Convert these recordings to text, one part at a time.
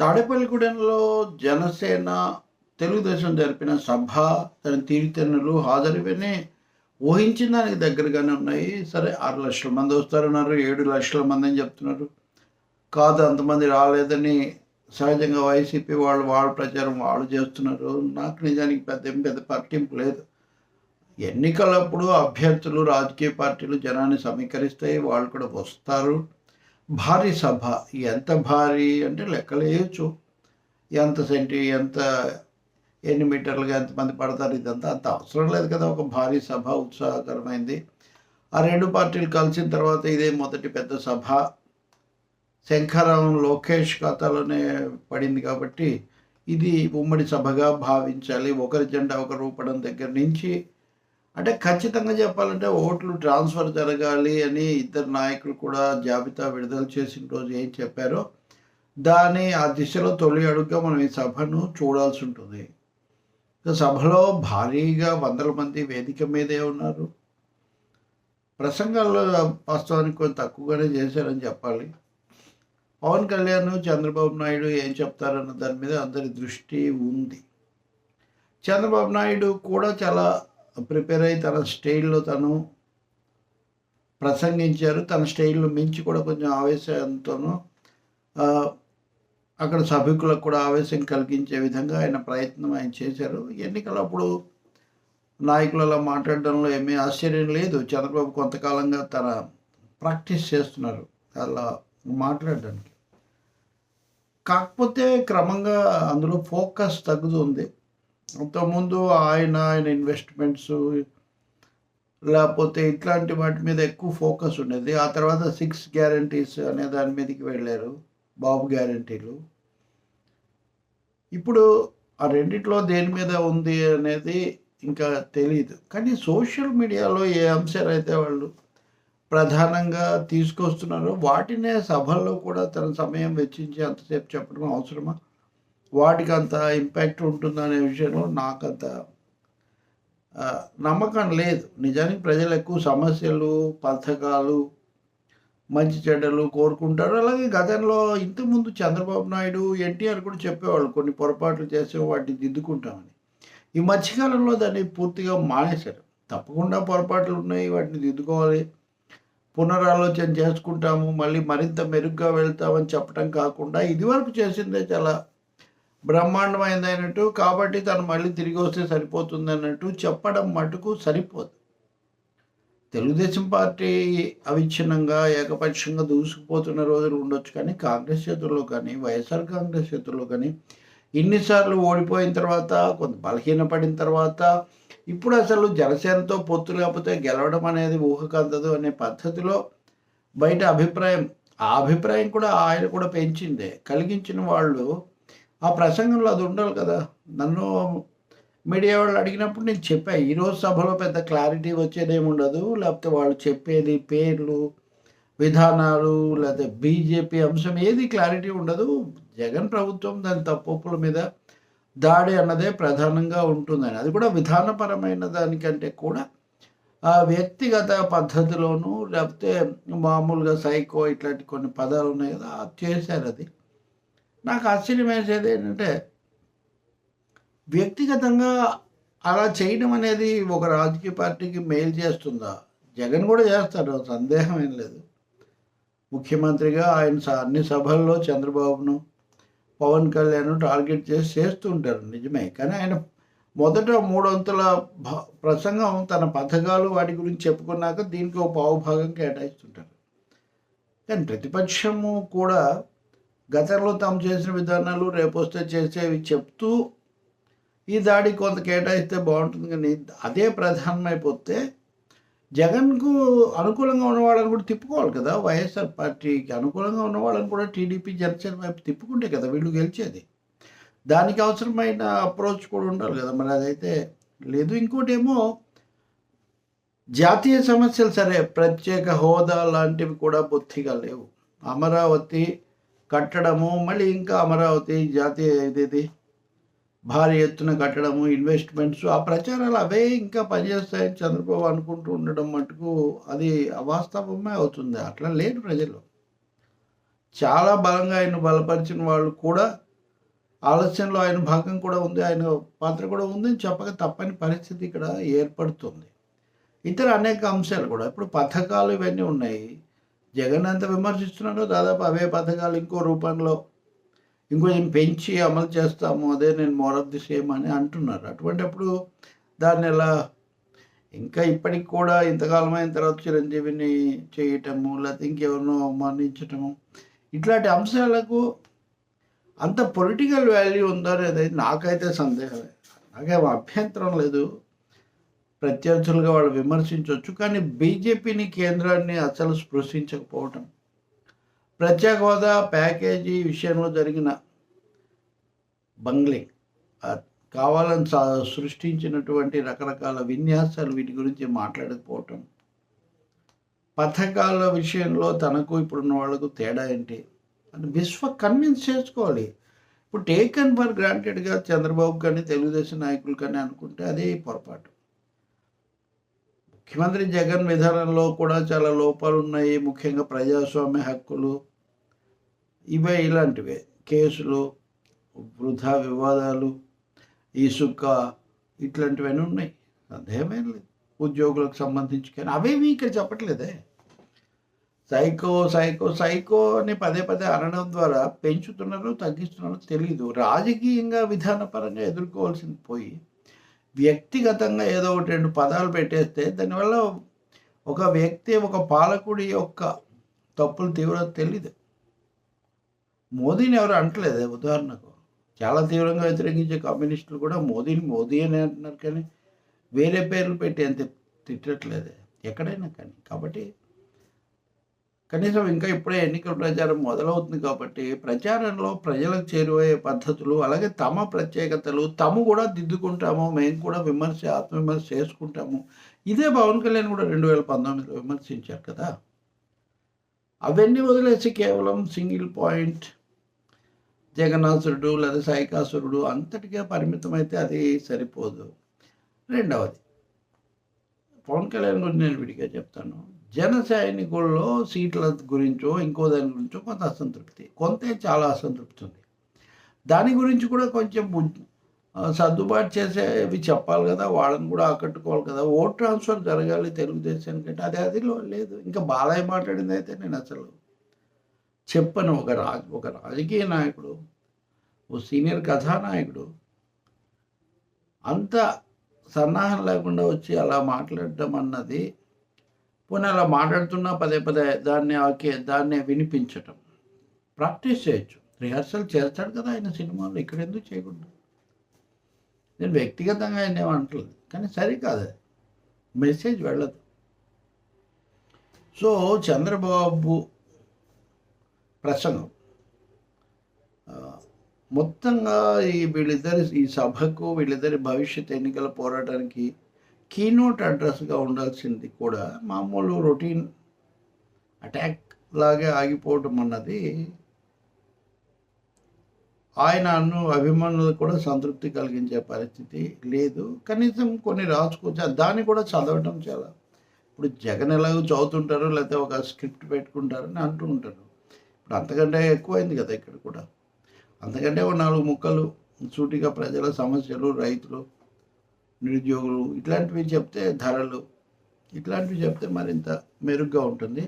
తాడేపల్లిగూడెంలో జనసేన తెలుగుదేశం జరిపిన సభ దాని తీరుతెన్నులు హాజరివన్నీ ఊహించిన దానికి దగ్గరగానే ఉన్నాయి. సరే ఆరు లక్షల మంది వస్తారన్నారు ఏడు లక్షల మంది అని చెప్తున్నారు. కాదు అంతమంది రాలేదని సహజంగా వైసీపీ వాళ్ళు వాళ్ళ ప్రచారం వాళ్ళు చేస్తున్నారు. నాకు నిజానికి పెద్ద ఏం పెద్ద పట్టింపు లేదు. ఎన్నికలప్పుడు అభ్యర్థులు రాజకీయ పార్టీలు జనాన్ని సమీకరిస్తాయి వాళ్ళు కూడా వస్తారు. భారీ సభ. ఎంత భారీ అంటే లెక్కలేయచ్చు ఎంత సెంటి ఎంత ఎన్ని మీటర్లుగా ఎంతమంది పడతారు ఇదంతా అంత అవసరం లేదు కదా. ఒక భారీ సభ ఉత్సాహకరమైంది. ఆ రెండు పార్టీలు కలిసిన తర్వాత ఇదే మొదటి పెద్ద సభ. శంఖారావం లోకేష్ ఖాతాలోనే పడింది కాబట్టి ఇది ఉమ్మడి సభగా భావించాలి. ఒకరి జెండా ఒకరు ఊపడం దగ్గర నుంచి అంటే ఖచ్చితంగా చెప్పాలంటే ఓట్లు ట్రాన్స్ఫర్ జరగాలి అని ఇద్దరు నాయకులు కూడా జాబితా విడుదల చేసిన రోజు ఏం చెప్పారో దాని ఆ దిశలో తొలి అడుగుగా మనం ఈ సభను చూడాల్సి ఉంటుంది. సభలో భారీగా వందల మంది వేదిక మీదే ఉన్నారు. ప్రసంగాల్లో వాస్తవానికి కొంచెం తక్కువగానే చేశారని చెప్పాలి. పవన్ కళ్యాణ్ చంద్రబాబు నాయుడు ఏం చెప్తారన్న దాని మీద అందరి దృష్టి ఉంది. చంద్రబాబు నాయుడు కూడా చాలా ప్రిపేర్ అయ్యి తన స్టైల్లో తను ప్రసంగించారు. తన స్టైల్లో మించి కూడా కొంచెం ఆవేశంతోనూ అక్కడ సభికులకు కూడా ఆవేశం కలిగించే విధంగా ఆయన ప్రయత్నం ఆయన చేశారు. ఎన్నికలప్పుడు నాయకులు మాట్లాడడంలో ఏమీ ఆశ్చర్యం లేదు. చంద్రబాబు కొంతకాలంగా తన ప్రాక్టీస్ చేస్తున్నారు అలా మాట్లాడడానికి. కాకపోతే క్రమంగా అందులో ఫోకస్ తగ్గుతుంది అంతకుముందు ఆయన ఆయన ఇన్వెస్ట్మెంట్స్ లేకపోతే ఇట్లాంటి వాటి మీద ఎక్కువ ఫోకస్ ఉండేది. ఆ తర్వాత సిక్స్ గ్యారంటీస్ అనే దాని మీదకి వెళ్ళారు బాబు గ్యారంటీలు ఇప్పుడు ఆ రెండిట్లో దేని మీద ఉంది అనేది ఇంకా తెలియదు కానీ సోషల్ మీడియాలో ఏ అంశాలు అయితే వాళ్ళు ప్రధానంగా తీసుకొస్తున్నారో వాటినే సభల్లో కూడా తన సమయం వెచ్చించి అంతసేపు చెప్పడం అవసరమా? వాటికి అంత ఇంపాక్ట్ ఉంటుందనే అనే విషయంలో నాకంత నమ్మకం లేదు. నిజానికి ప్రజలు ఎక్కువ సమస్యలు పథకాలు మంచి చెడ్డలు కోరుకుంటారు. అలాగే గతంలో ఇంతకుముందు చంద్రబాబు నాయుడు ఎన్టీఆర్ కూడా చెప్పేవాళ్ళు కొన్ని పొరపాట్లు చేసే వాటిని దిద్దుకుంటామని. ఈ మధ్యకాలంలో దాన్ని పూర్తిగా మానేశారు. తప్పకుండా పొరపాట్లు ఉన్నాయి వాటిని దిద్దుకోవాలి. పునరాలోచన చేసుకుంటాము మళ్ళీ మరింత మెరుగ్గా వెళ్తామని చెప్పడం కాకుండా ఇదివరకు చేసిందే చాలా బ్రహ్మాండమైంది అయినట్టు కాబట్టి తను మళ్ళీ తిరిగి వస్తే సరిపోతుంది అన్నట్టు చెప్పడం మటుకు సరిపోదు. తెలుగుదేశం పార్టీ అవిచ్ఛిన్నంగా ఏకపక్షంగా దూసుకుపోతున్న రోజులు ఉండొచ్చు కానీ కాంగ్రెస్ చేతుల్లో కానీ వైఎస్ఆర్ కాంగ్రెస్ చేతుల్లో కానీ ఇన్నిసార్లు ఓడిపోయిన తర్వాత కొంత బలహీనపడిన తర్వాత ఇప్పుడు అసలు జనసేనతో పొత్తు లేకపోతే గెలవడం అనేది ఊహకు అందదు అనే పద్ధతిలో బయట అభిప్రాయం ఆ అభిప్రాయం కూడా ఆయన కూడా పెంచిందే. కలిగించిన వాళ్ళు ఆ ప్రసంగంలో అది ఉండాలి కదా. నన్ను మీడియా వాళ్ళు అడిగినప్పుడు నేను చెప్పా ఈరోజు సభలో పెద్ద క్లారిటీ వచ్చేదేమి ఉండదు లేకపోతే వాళ్ళు చెప్పేది పేర్లు విధానాలు లేకపోతే బీజేపీ అంశం ఏది క్లారిటీ ఉండదు. జగన్ ప్రభుత్వం దాని తప్పుల మీద దాడి అన్నదే ప్రధానంగా ఉంటుందని. అది కూడా విధానపరమైన దానికంటే కూడా ఆ వ్యక్తిగత పద్ధతిలోనూ లేకపోతే మామూలుగా సైకో ఇట్లాంటి కొన్ని పదాలు ఉన్నాయి కదా అది చేశారు అది. నాకు ఆశ్చర్యం వేసేది ఏంటంటే వ్యక్తిగతంగా అలా చేయడం అనేది ఒక రాజకీయ పార్టీకి మేలు చేస్తుందా? జగన్ కూడా చేస్తారు సందేహం ఏం లేదు. ముఖ్యమంత్రిగా ఆయన స- అన్ని సభల్లో చంద్రబాబును పవన్ కళ్యాణ్ టార్గెట్ చేసి చేస్తూ ఉంటారు నిజమే. కానీ ఆయన మొదట మూడొంతుల భ- ప్రసంగం తన పథకాలు వాటి గురించి చెప్పుకున్నాక దీనికి ఒక పావుభాగం కేటాయిస్తుంటారు. కానీ ప్రతిపక్షము కూడా గతంలో తాము చేసిన విధానాలు రేపొస్తే చేసేవి చెప్తూ ఈ దాడి కొంత కేటాయిస్తే బాగుంటుంది కానీ అదే ప్రధానమైపోతే జగన్కు అనుకూలంగా ఉన్నవాళ్ళని కూడా తిప్పుకోవాలి కదా. వైఎస్ఆర్ పార్టీకి అనుకూలంగా ఉన్నవాళ్ళని కూడా టీడీపీ జనసేన వైపు తిప్పుకుంటే కదా వీళ్ళు గెలిచేది. దానికి అవసరమైన అప్రోచ్ కూడా ఉండాలి కదా. మరి అదైతే లేదు. ఇంకోటి ఏమో జాతీయ సమస్యలు సరే ప్రత్యేక హోదా లాంటివి కూడా బొత్తిగా లేవు. అమరావతి కట్టడము మళ్ళీ ఇంకా అమరావతి జాతీయ ఇది భారీ ఎత్తున కట్టడము ఇన్వెస్ట్మెంట్స్ ఆ ప్రచారాలు అవే ఇంకా పనిచేస్తాయని చంద్రబాబు అనుకుంటూ ఉండడం మటుకు అది అవాస్తవమే అవుతుంది. అట్లా లేరు ప్రజలు. చాలా బలంగా ఆయన బలపరిచిన వాళ్ళు కూడా ఆలోచనలో ఆయన భాగం కూడా ఉంది ఆయన పాత్ర కూడా ఉందని చెప్పక తప్పని పరిస్థితి ఇక్కడ ఏర్పడుతుంది. ఇతర అనేక అంశాలు కూడా ఇప్పుడు పథకాలు ఇవన్నీ ఉన్నాయి. జగన్ ఎంత విమర్శిస్తున్నారో దాదాపు అవే పథకాలు ఇంకో రూపంలో ఇంకొంచెం పెంచి అమలు చేస్తాము అదే నేను మోర్ ఆఫ్ ది సేమ్ అని అంటున్నారు. అటువంటిప్పుడు దాన్ని ఎలా? ఇంకా ఇప్పటికి కూడా ఇంతకాలం అయిన తర్వాత చిరంజీవిని చేయటము లేకపోతే ఇంకెవరినో అవమానించటము ఇట్లాంటి అంశాలకు అంత పొలిటికల్ వాల్యూ ఉందో అనేది నాకైతే సందేహమే నాకేం అభ్యంతరం లేదు. ప్రత్యర్థులుగా వాళ్ళు విమర్శించవచ్చు కానీ బీజేపీని కేంద్రాన్ని అసలు స్పృశించకపోవటం. ప్రత్యేక హోదా ప్యాకేజీ విషయంలో జరిగిన బంగ్లింగ్ కావాలని సృష్టించినటువంటి రకరకాల విన్యాసాలు వీటి గురించి మాట్లాడకపోవటం. పథకాల విషయంలో తనకు ఇప్పుడున్న వాళ్ళకు తేడా ఏంటి? అని విశ్వ కన్విన్స్ చేసుకోవాలి. ఇప్పుడు టేకన్ ఫర్ గ్రాంటెడ్గా చంద్రబాబు కానీ తెలుగుదేశం నాయకులు కానీ అనుకుంటే అదే పొరపాటు. ముఖ్యమంత్రి జగన్ విధానంలో కూడా చాలా లోపాలు ఉన్నాయి ముఖ్యంగా ప్రజాస్వామ్య హక్కులు ఇవే ఇలాంటివే. కేసులు వృధా వివాదాలు ఇసుక ఇట్లాంటివన్నీ ఉన్నాయి. సందేహమేం లేదు. ఉద్యోగులకు సంబంధించి కానీ అవేవి ఇక్కడ చెప్పట్లేదే. సైకో సైకో సైకో అని పదే పదే అనడం ద్వారా పెంచుతున్నారో తగ్గిస్తున్నారో తెలియదు రాజకీయంగా విధానపరంగా ఎదుర్కోవాల్సింది పోయి వ్యక్తిగతంగా ఏదో ఒకటి రెండు పదాలు పెట్టేస్తే దానివల్ల ఒక వ్యక్తి ఒక పాలకుడి యొక్క తప్పులు తీవ్రత తెలియదు మోదీని ఎవరు అంటలేదే ఉదాహరణకు. చాలా తీవ్రంగా వ్యతిరేకించే కమ్యూనిస్టులు కూడా మోదీని మోదీ అని అంటున్నారు కానీ వేరే పేర్లు పెట్టి అంత తిట్టట్లేదే. ఎక్కడైనా కానీ. కాబట్టి కనీసం ఇంకా ఇప్పుడే ఎన్నికల ప్రచారం మొదలవుతుంది కాబట్టి ప్రచారంలో ప్రజలకు చేరువయ్యే పద్ధతులు అలాగే తమ ప్రత్యేకతలు తమ కూడా దిద్దుకుంటాము మేము కూడా విమర్శ ఆత్మవిమర్శ చేసుకుంటాము. ఇదే పవన్ కళ్యాణ్ కూడా రెండు వేల పంతొమ్మిదిలో విమర్శించారు కదా. అవన్నీ వదిలేసి కేవలం సింగిల్ పాయింట్ జగన్నాసురుడు లేదా సైకాసురుడు అంతటికే పరిమితమైతే అది సరిపోదు. రెండవది పవన్ కళ్యాణ్ గురించి నేను విడిగా చెప్తాను. జన సైనికుల్లో సీట్ల గురించో ఇంకో దాని గురించో కొంత అసంతృప్తి. కొంతే చాలా అసంతృప్తి ఉంది. దాని గురించి కూడా కొంచెం సర్దుబాటు చేసేవి చెప్పాలి కదా వాళ్ళని కూడా ఆకట్టుకోవాలి కదా. ఓట్ ట్రాన్స్ఫర్ జరగాలి తెలుగుదేశానికి అంటే అది అది లేదు. ఇంకా బాలయ్య మాట్లాడింది అయితే నేను అసలు చెప్పను. ఒక రాజ ఒక రాజకీయ నాయకుడు ఓ సీనియర్ కథానాయకుడు అంత సన్నాహం లేకుండా వచ్చి అలా మాట్లాడటం అన్నది పోనీ అలా మాట్లాడుతున్నా పదే పదే దాన్ని ఆకే దాన్ని వినిపించటం. ప్రాక్టీస్ చేయొచ్చు. రిహార్సల్ చేస్తాడు కదా ఆయన సినిమాలో ఇక్కడ ఎందుకు చేయకూడదు? నేను వ్యక్తిగతంగా ఆయన ఏమంటలేదు కానీ సరికాదు. మెసేజ్ వెళ్ళదు. సో చంద్రబాబు ప్రసంగం. మొత్తంగా ఈ వీళ్ళిద్దరి ఈ సభకు వీళ్ళిద్దరి భవిష్యత్ ఎన్నికల పోరాటానికి కీనోట్ అడ్రస్గా ఉండాల్సింది కూడా మామూలు రొటీన్ అటాక్ లాగే ఆగిపోవటం అన్నది ఆయన అన్ను అభిమానులు కూడా సంతృప్తి కలిగించే పరిస్థితి లేదు. కనీసం కొన్ని రాసుకోవచ్చు దాన్ని కూడా చదవటం చాలా. ఇప్పుడు జగన్ ఎలాగో చదువుతుంటారు లేకపోతే ఒక స్క్రిప్ట్ పెట్టుకుంటారని అంటూ ఉంటారు. ఇప్పుడు అంతకంటే ఎక్కువైంది కదా ఇక్కడ కూడా. అంతకంటే ఒక నాలుగు ముక్కలు సూటిగా ప్రజల సమస్యలు రైతులు నిరుద్యోగులు ఇట్లాంటివి చెప్తే ధరలు ఇట్లాంటివి చెప్తే మరింత మెరుగ్గా ఉంటుంది.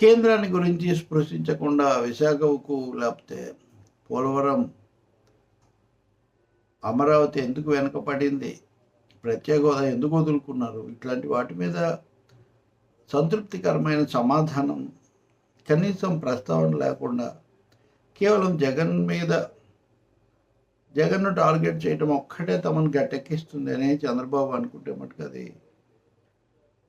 కేంద్రాన్ని గురించి స్పృశించకుండా విశాఖకు లేకపోతే పోలవరం అమరావతి ఎందుకు వెనకపడింది? ప్రత్యేక హోదా ఎందుకు వదులుకున్నారు? ఇట్లాంటి వాటి మీద సంతృప్తికరమైన సమాధానం కనీసం ప్రస్తావన లేకుండా కేవలం జగన్ మీద జగన్ను టార్గెట్ చేయటం ఒక్కటే తమను గట్టెక్కిస్తుంది అని చంద్రబాబు అనుకుంటే మటుకు అది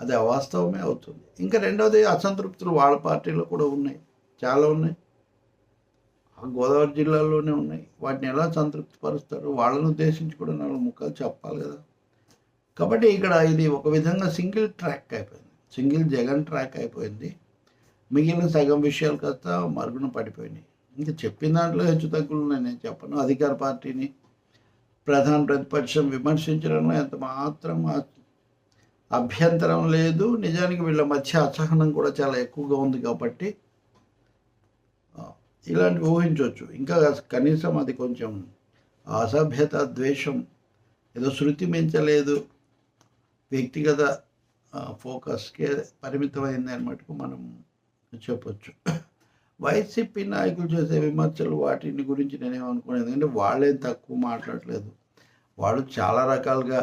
అది అవాస్తవమే అవుతుంది. ఇంకా రెండవది అసంతృప్తులు వాళ్ళ పార్టీలో కూడా ఉన్నాయి. చాలా ఉన్నాయి. గోదావరి జిల్లాలోనే ఉన్నాయి. వాటిని ఎలా సంతృప్తి పరుస్తారు వాళ్ళని ఉద్దేశించి కూడా నాలుగు ముక్కలు చెప్పాలి కదా. కాబట్టి ఇక్కడ ఇది ఒక విధంగా సింగిల్ ట్రాక్ అయిపోయింది. సింగిల్ జగన్ ట్రాక్ అయిపోయింది. మిగిలిన సగం విషయాలు కాస్త మరుగున పడిపోయినాయి. ఇంకా చెప్పిన దాంట్లో హెచ్చు తగ్గులు నేను చెప్పను. అధికార పార్టీని ప్రధాన ప్రతిపక్షం విమర్శించడంలో ఎంత మాత్రం అభ్యంతరం లేదు. నిజానికి వీళ్ళ మధ్య అసహనం కూడా చాలా ఎక్కువగా ఉంది కాబట్టి ఇలాంటివి ఊహించవచ్చు. ఇంకా కనీసం అది కొంచెం అసభ్యత ద్వేషం ఏదో శృతి మించలేదు. వ్యక్తిగత ఫోకస్కే పరిమితమైంది అని మటుకు మనం చెప్పొచ్చు. వైసీపీ నాయకులు చేసే విమర్శలు వాటిని గురించి నేనేమనుకోను ఎందుకంటే వాళ్ళేం తక్కువ మాట్లాడలేదు వాళ్ళు చాలా రకాలుగా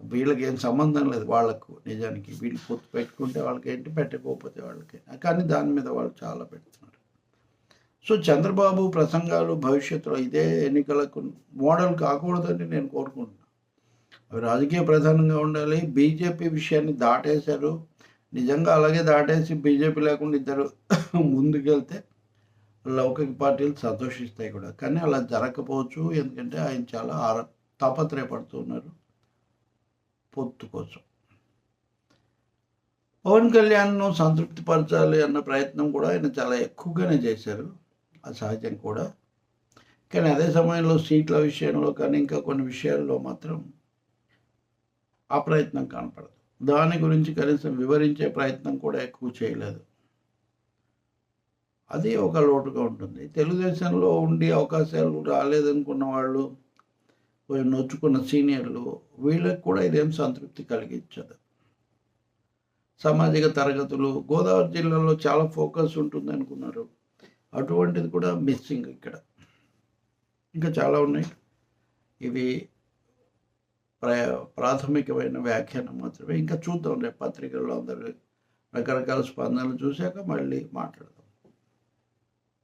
వీళ్ళకి ఏం సంబంధం లేదు వాళ్ళకు నిజానికి. వీళ్ళు పొత్తు పెట్టుకుంటే వాళ్ళకి ఏంటి పెట్టకపోతే వాళ్ళకి కానీ దాని మీద వాళ్ళు చాలా పెడుతున్నారు. సో చంద్రబాబు ప్రసంగాలు భవిష్యత్తులో ఇదే ఎన్నికలకు మోడల్ కాకూడదని నేను కోరుకుంటున్నాను అవి రాజకీయ ప్రధానంగా ఉండాలి. బీజేపీ విషయాన్ని దాటేశారు. నిజంగా అలాగే దాటేసి బీజేపీ లేకుండా ఇద్దరు ముందుకెళ్తే లౌకిక పార్టీలు సంతోషిస్తాయి కూడా. కానీ అలా జరగకపోవచ్చు. ఎందుకంటే ఆయన చాలా ఆర తాపత్రయపడుతున్నారు పొత్తు కోసం. పవన్ కళ్యాణ్ను సంతృప్తిపరచాలి అన్న ప్రయత్నం కూడా ఆయన చాలా ఎక్కువగానే చేశారు. ఆ సహజం కూడా. కానీ అదే సమయంలో సీట్ల విషయంలో కానీ ఇంకా కొన్ని విషయాల్లో మాత్రం ఆ ప్రయత్నం కనపడదు. దాని గురించి కనీసం వివరించే ప్రయత్నం కూడా ఎక్కువ చేయలేదు. అది ఒక లోటుగా ఉంటుంది. తెలుగుదేశంలో ఉండే అవకాశాలు రాలేదనుకున్న వాళ్ళు నొచ్చుకున్న సీనియర్లు వీళ్ళకి కూడా ఇదేం సంతృప్తి కలిగించదు. సామాజిక తరగతులు గోదావరి జిల్లాలో చాలా ఫోకస్ ఉంటుంది అనుకున్నారు. అటువంటిది కూడా మిస్సింగ్ ఇక్కడ. ఇంకా చాలా ఉన్నాయి. ఇవి ప్రాథమికమైన వ్యాఖ్యానం మాత్రమే. ఇంకా చూద్దాం రేపు పత్రికల్లో అందరు రకరకాల స్పందనలు చూశాక మళ్ళీ మాట్లాడదాం.